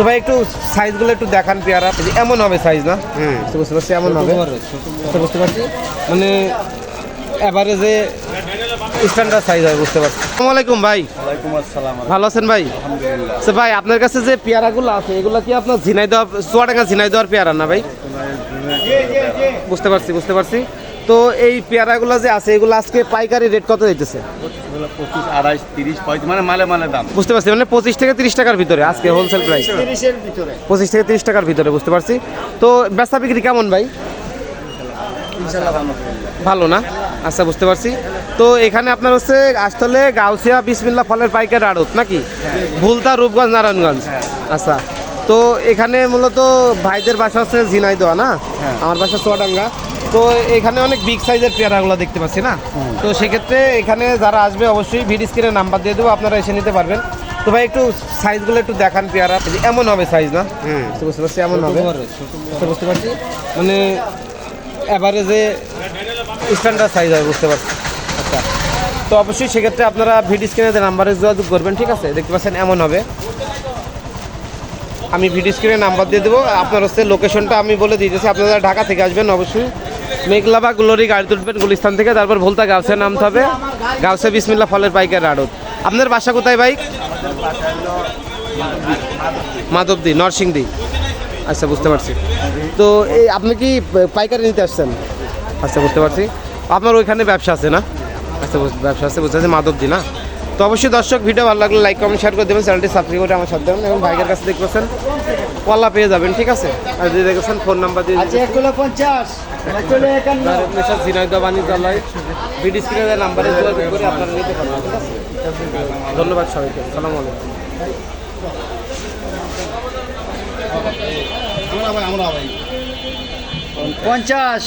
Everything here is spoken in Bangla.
তো ভাই একটু সাইজগুলো একটু দেখান পেয়ারা। এমন হবে সাইজ না? হ্যাঁ বুঝতে পারছি এমন হবে। বুঝতে পারছি মানে অ্যাভারেজে স্ট্যান্ডার্ড সাইজ হয় বুঝতে পারছি। আসসালামু আলাইকুম ভাই। ভালো আছেন ভাই? আলহামদুলিল্লাহ। তো ভাই আপনার কাছে যে পেয়ারাগুলো আছে এগুলো কি আপনার ঝিনাই দেওয়া চুয়াডাঙ্গা ঝিনাই দেওয়ার পেয়ারা না ভাই? বুঝতে পারছি বুঝতে পারছি। তো এই পেয়ারাগুলো যে আছে এগুলো আজকে পাইকারি রেট কত দিতেছে পঁচিশ আড়াইশ তিরিশ পঁয়ত্রিশ মানে মালে মালে দাম বুঝতে পারছি মানে পঁচিশ থেকে তিরিশ টাকার ভিতরে আজকে হোলসেল প্রাইস তিরিশের ভিতরে পঁচিশ থেকে তিরিশ টাকার ভিতরে বুঝতে পারছি। তো বেচা বিক্রি কেমন ভাই? ভালো না? আচ্ছা বুঝতে পারছি। তো এখানে আপনার হচ্ছে আসলে গাউসিয়া বিসমিল্লা ফলের পাইকার আড়ত নাকি? ভুলতা রূপগঞ্জ নারায়ণগঞ্জ। আচ্ছা তো এখানে মূলত ভাইদের বাসা হচ্ছে ঝিনাইদোয়া না? হ্যাঁ। আমার বাসা চুয়াডাঙ্গা। তো এখানে অনেক বিগ সাইজের পেয়ারাগুলো দেখতে পাচ্ছি না? তো সেক্ষেত্রে এখানে যারা আসবে অবশ্যই ভিড স্ক্রিনে নাম্বার দিয়ে দেবো আপনারা এসে নিতে পারবেন। তো ভাই একটু সাইজগুলো একটু দেখান পেয়ারা। এমন হবে সাইজ না? বুঝতে পারছি এমন হবে। বুঝতে পারছি মানে অ্যাভারেজে স্ট্যান্ডার্ড সাইজ হয় বুঝতে পারছি। আচ্ছা। তো অবশ্যই সেক্ষেত্রে আপনারা ভিডিও স্ক্রিনে নাম্বারে যোগাযোগ করবেন ঠিক আছে? দেখতে পাচ্ছেন এমন হবে। আমি ভিডিও স্ক্রিনে নাম্বার দিয়ে দেবো। আপনার হচ্ছে লোকেশনটা আমি বলে দিয়েছি আপনারা ঢাকা থেকে আসবেন অবশ্যই মেঘলা বা গ্লোরি গাড়ি তুলবেন গুলিস্তান থেকে, তারপর ভুলতা গাছে নামতে হবে। গাছে বিসমিল্লা ফলের বাইকের আড়ত। আপনার বাসা কোথায় বাইক মাধবদি, নরসিংদী। আচ্ছা বুঝতে পারছি। তো এই, আপনি কি পাইকারি নিতে আসছেন? আচ্ছা বুঝতে পারছি। আপনার ওইখানে ব্যবসা আছে না? আচ্ছা ব্যবসা আছে, বুঝতে পারছি, মাধবদি না? তো অবশ্যই দর্শক, ভিডিও ভালো লাগলে লাইক কমেন্ট শেয়ার করে দেবেন। চ্যানেলটি সাবস্ক্রাইব করে আমার সাথে দেবেন এবং ভাইকের কাছে পাচ্ছেন। কলা পেয়ে যাবেন ঠিক আছে? আর যদি দেখেছেন ফোন নাম্বার দিয়ে একান্ন। ঝিনাইদা বাণিজ্যালয় ভিডিও স্ক্রিনে নাম্বারে যোগাযোগ করে আপনারা নিতে পারবেন ঠিক আছে? ধন্যবাদ সবাইকে সালাম আলাইকুম। পঞ্চাশ।